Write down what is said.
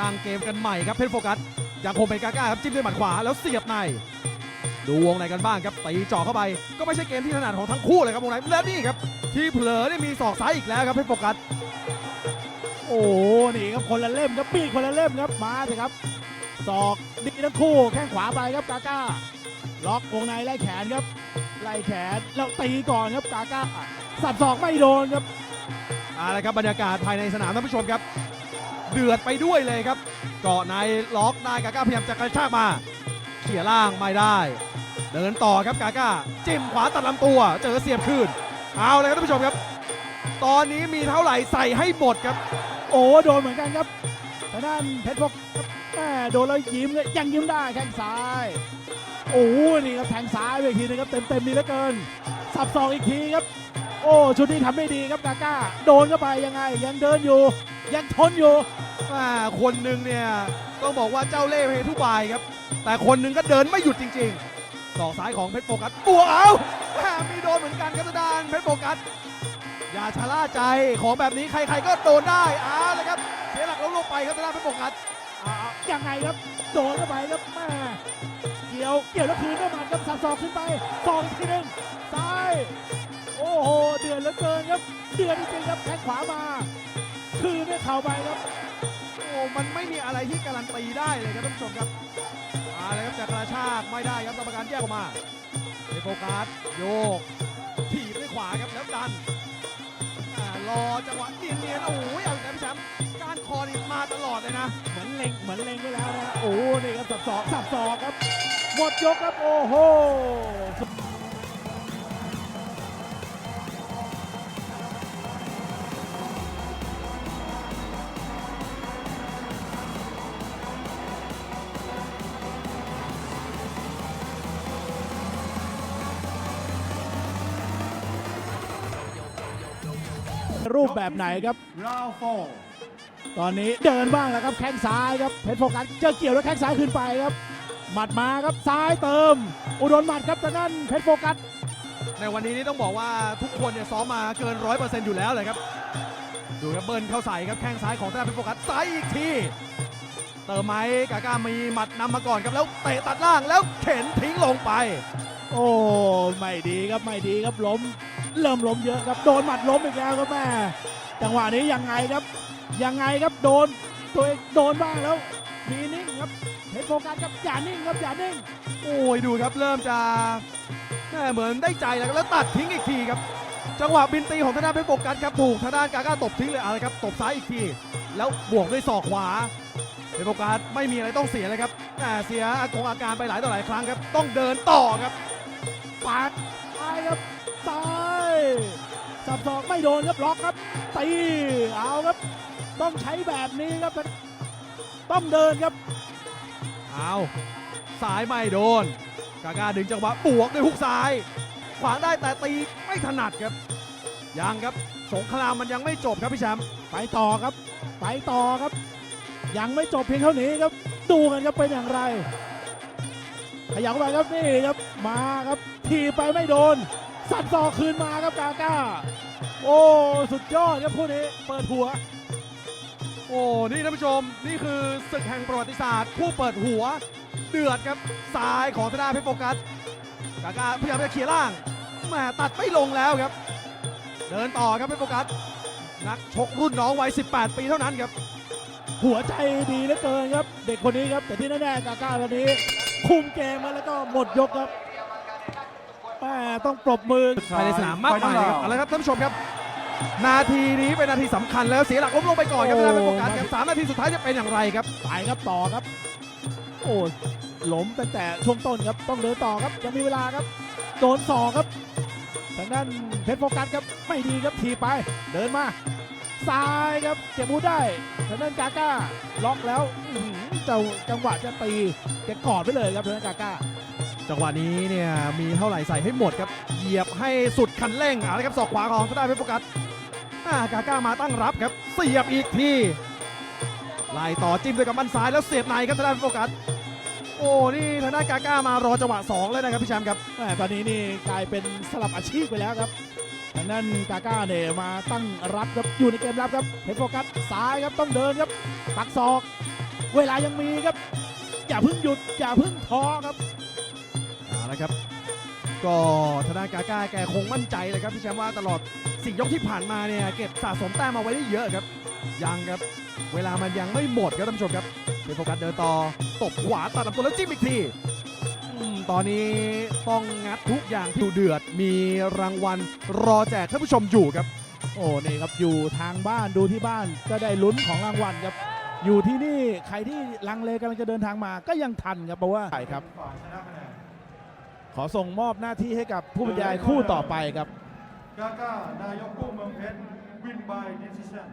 ตั้งเกมกันใหม่ครับเพชรโฟกัสยังคงเป็นกาก้าครับจิ้มด้วยหมัดขวาแล้วเสียบใน ดูวงในกันบ้างครับตีเจ่อเข้าไป ก็ไม่ใช่เกมที่ถนัดของทั้งคู่เลยครับวงในและนี่ครับ ที่เผลอเนี่ยมีศอกซ้ายอีกแล้วครับเพชรโฟกัสโอ้โหนี่ครับคนละเล่มครับปีกคนละเล่มครับมาสิครับศอกดีทั้งคู่แข้งขวาไปครับกาก้า ล็อกวงในไล่แขนครับไล่แขนแล้วตีก่อนครับกาก้าสับศอกไม่โดนครับเอาละครับบรรยากาศภายในสนามท่านผู้ชมครับ เดือดไปด้วยเลยครับ เกาะในล็อกได้กาก้าพยายามจะกระชากมาเขี่ยล่างไม่ได้ เดินต่อครับกาก้าจิ้มขวาตัดลำตัว เจอเสียบคืนเอาเลยครับท่านผู้ชมครับ ตอนนี้มีเท่าไหร่ใส่ให้หมดครับ โอ้โดนเหมือนกันครับแต่ด้านเพชรพกแม่โดนแล้วยิ้มเลยยังยิ้มได้แข้งซ้ายโอ้โหนี่ครับแทงซ้ายไปอีกทีนึงครับเต็มเต็มๆดีเหลือเกิน สับศอกอีกทีครับ โอ้ชุดนี้ทำได้ดีครับกาก้า โดนเข้าไปยังไงยังเดินอยู่ ยังทนอยู่อ่าคนหนึ่งเนี่ยต้องบอกว่าเจ้าเล่ห์เพทุบายครับ แต่คนหนึ่งก็เดินไม่หยุดจริงๆศอซ้ายของเพชรโฟกัสบวเอาแม่มีโดนเหมือนกันครับดานเพชรโฟกัสอย่าชะล่าใจของแบบนี้ใครๆก็โดนได้อ้าเลยครับเสียหลักล้มลงไปครับดานเพชรโฟกัสอ่ายังไงครับโดนเข้าไปครับแม่เกี่ยวเกี่ยวแล้วคืนด้วยมัดครับสับศอกขึ้นไปสองทีหนึ่งซ้ายโอ้โหเดือดเหลือเกินครับเดือดจริงครับแข้งขวามา คืนด้วยเข่าไปครับ โอ้มันไม่มีอะไรที่การันตีได้เลยครับท่านผู้ชมครับเอาเลยครับจะกระชากไม่ได้ครับกรรมการแยกออกมาเพชรโฟกัสโยกถีบด้วยขวาครับแล้วดันอ่ารอจังหวะเนียนๆโอ้ยเอาอีกแล้วพี่แชมป์การคอนี่มาตลอดเลยนะ เหมือนเล็งเหมือนเล็งไว้แล้วนะ โอ้โหนี่ครับสับศอกสับศอกครับ หมดยกครับ โอ้โห รูปแบบไหนครับ Round four. ตอนนี้เดินบ้างแล้วครับแข้งซ้ายครับเพชรโฟกัสเจอเกี่ยวแล้วแข้งซ้ายขึ้นไปครับ หมัดมาครับซ้ายเติม อุดรหมัดครับทางด้านเพชรโฟกัสในวันนี้นี่ต้องบอกว่าทุกคนเนี่ยซ้อมมาเกินร้อยเปอร์เซ็นต์อยู่แล้วเลยครับ ดูครับเบิร์นเข้าใส่ครับแข้งซ้ายของธนาเพชรโฟกัสซ้ายอีกทีเติมไหมกาก้ามีหมัดนำมาก่อนครับแล้วเตะตัดล่างแล้วเข็นทิ้งลงไป โอ้ไม่ดีครับไม่ดีครับล้ม เริ่มล้มเยอะครับ โดนหมัดล้มอีกแล้วครับแม่จังหวะนี้ยังไงครับ ยังไงครับโดนตัวเองโดนบ้างแล้ว มีนิ่งครับเพชรโฟกัสครับอย่านิ่งครับอย่านิ่งโอ้ยดูครับเริ่มจะแม่เหมือนได้ใจแล้วครับแล้วตัดทิ้งอีกทีครับ จังหวะบินตีของธนาเพชรโฟกัสครับถูกทางด้านกาก้าตบทิ้งเลยเอาละครับตบซ้ายอีกที แล้วบวกด้วยศอกขวาเพชรโฟกัสไม่มีอะไรต้องเสียเลยครับแหม่เสียอากงอาการไปหลายต่อหลายครั้งครับ ต้องเดินต่อครับปาด สับศอกไม่โดนครับล็อกครับตีเอาครับ ต้องใช้แบบนี้ครับต้องเดินครับเอาสายไม่โดน กาก้าดึงจังหวะบวกด้วยฮุกซ้าย ขวางได้แต่ตีไม่ถนัดครับยังครับสงครามมันยังไม่จบครับพี่แชมป์ไปต่อครับ ไปต่อครับ ยังไม่จบเพียงเท่านี้ครับ ดูกันครับเป็นอย่างไร ขยับเข้าไปครับนี่ครับมาครับทีไปไม่โดน สับซอกคืนมาครับกาก้า โอ้สุดยอดครับคู่นี้เปิดหัว โอ้นี่ท่านผู้ชมนี่คือศึกแห่งประวัติศาสตร์คู่เปิดหัว เดือดครับซ้ายของธนาเพชรโฟกัสกาก้าพยายามจะเขี่ยล่างแหมตัดไม่ลงแล้วครับ เดินต่อครับเพชรโฟกัสนักชกรุ่นน้องวัย 18 ปีเท่านั้นครับ หัวใจดีเหลือเกินครับ เด็กคนนี้ครับ แต่ที่แน่ๆกาก้าวันนี้ คุมเกมมาแล้วก็หมดยกครับ แม่ต้องปรบมือภายในสนามมากมายครับเอาละครับท่านผู้ชมครับ นาทีนี้เป็นนาทีสำคัญแล้วเสียหลักล้มลงไปก่อนครับโอ้ธนาเพชรโฟกัสครับสามนาทีสุดท้ายจะเป็นอย่างไรครับ ไปครับต่อครับ โอ้ล้มตั้งแต่ช่วงต้นครับต้องเดินต่อครับยังมีเวลาครับโดนสอกครับทางด้านเพชรโฟกัสครับไม่ดีครับทีบไป เดินมาซ้ายครับเก็บบูธได้ทางด้านกาก้าล็อกแล้วอื้อหือเจ้าจังหวะจะตีแกกอดไปเลยครับทางด้านกาก้า จังหวะนี้เนี่ยมีเท่าไหร่ใส่ให้หมดครับ เหยียบให้สุดคันเร่งเอาละครับศอกขวาของธนาเพชรโฟกัสอากาก้ามาตั้งรับครับ เสียบอีกทีไล่ต่อจิ้มด้วยกับบันซ้ายแล้วเสียบในครับธนาเพชรโฟกัสโอ้นี่ทางด้านกาก้ามารอจังหวะสองเลยนะครับพี่แชมป์ครับแหม่ตอนนี้นี่กลายเป็นสลับอาชีพไปแล้วครับทางนั้นกาก้าเนี่ยมาตั้งรับครับอยู่ในเกมรับครับเพชรโฟกัสซ้ายครับต้องเดินครับปักศอก เวลายังมีครับอย่าเพิ่งหยุดอย่าเพิ่งท้อครับ เอาละครับ ก็ทางด้านกาก้าแกคงมั่นใจเลยครับพี่แชมป์ว่าตลอดสี่ยกที่ผ่านมาเนี่ยเก็บสะสมแต้มมาไว้ได้เยอะครับ ยังครับ เวลามันยังไม่หมดครับท่านผู้ชมครับเป็นโฟกัสเดินต่อตบขวาตัดลำตัวแล้วจิ้มอีกทีตอนนี้ต้องงัดทุกอย่างที่เดือดมีรางวัลรอแจกท่านผู้ชมอยู่ครับ โอ้นี่ครับอยู่ทางบ้านดูที่บ้านก็ได้ลุ้นของรางวัลครับอยู่ที่นี่ใครที่ลังเลกำลังจะเดินทางมาก็ยังทันครับเพราะว่าใช่ครับ ขอส่งมอบหน้าที่ให้กับผู้บรรยายคู่ต่อไปครับกาก้านายกกู้เมืองเพชรวินบายดิสซิชัน